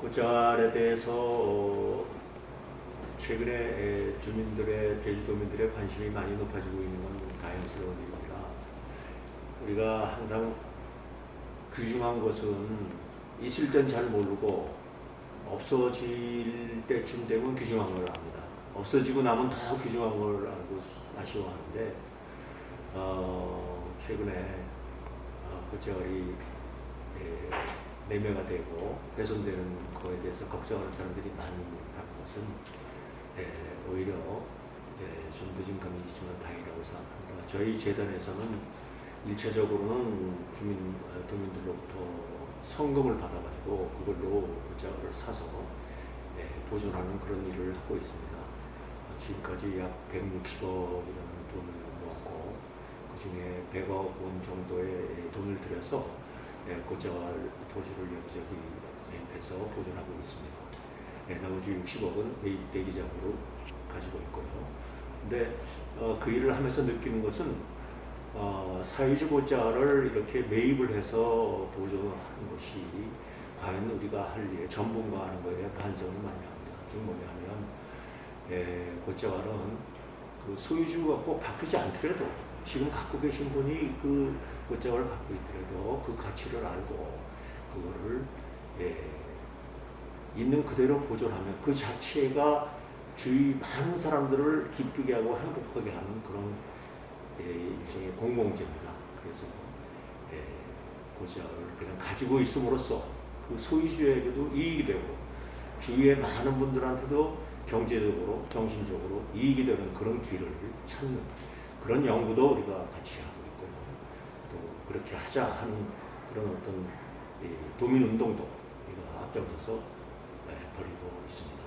꽃자알에 대해서 어, 최근에 에, 주민들의 제주도민들의 관심이 많이 높아지고 있는 건 다행스러운 일입니다. 우리가 항상 귀중한 것은 있을 땐 잘 모르고 없어질 때쯤 되면 귀중한 걸 압니다. 없어지고 나면 더 귀중한 걸 알고 아쉬워하는데 어, 최근에 어, 꽃자알이 예, 매매가 되고 훼손되는 거에 대해서 걱정하는 사람들이 많다는 것은 예, 오히려 예, 좀 늦은 감이지만 다행이라고 생각합니다. 저희 재단에서는 일차적으로는 주민 어, 도민들로부터 성금을 받아가지고 그걸로 부자를 사서 예, 보존하는 그런 일을 하고 있습니다. 어, 지금까지 약 160억이라는 돈을 모았고 그 중에 100억 원 정도의 돈을 들여서 예, 꽃자왈 토지를 여기저기 매입해서 보존하고 있습니다. 예, 나머지 60억은 매입 대기장으로 가지고 있고요. 근데 어, 그 일을 하면서 느끼는 것은 어, 사유지 꽃자를 이렇게 매입을 해서 보존하는 것이 과연 우리가 할 일에 전문가 하는 거에 반성을 많이 합니다. 즉 뭐냐면 예, 꽃자왈은 그 소유주가 꼭 바뀌지 않더라도 지금 갖고 계신 분이 그 꽃자왈을 갖고 있더라도 그 가치를 알고 그거를 예, 있는 그대로 보존하면 그 자체가 주위 많은 사람들을 기쁘게 하고 행복하게 하는 그런 예, 일종의 공공재입니다. 그래서 예, 고지를 그냥 가지고 있음으로써 그 소유주에게도 이익이 되고 주위의 많은 분들한테도 경제적으로 정신적으로 이익이 되는 그런 길을 찾는 그런 연구도 우리가 같이 하고 있고요. 또 그렇게 하자 하는 그런 어떤 이 도민 운동도 우리가 앞장서서 예, 벌이고 있습니다.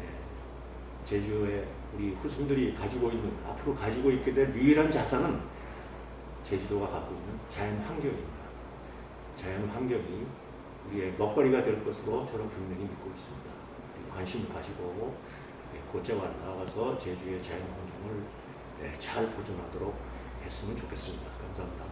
예, 제주의 우리 후손들이 가지고 있는 앞으로 가지고 있게 될 유일한 자산은 제주도가 갖고 있는 자연 환경입니다. 자연 환경이 우리의 먹거리가 될 것으로 저는 분명히 믿고 있습니다. 관심 가지고 예, 곧자와 나가서 제주의 자연 환경을 예, 잘 보존하도록 했으면 좋겠습니다. 감사합니다.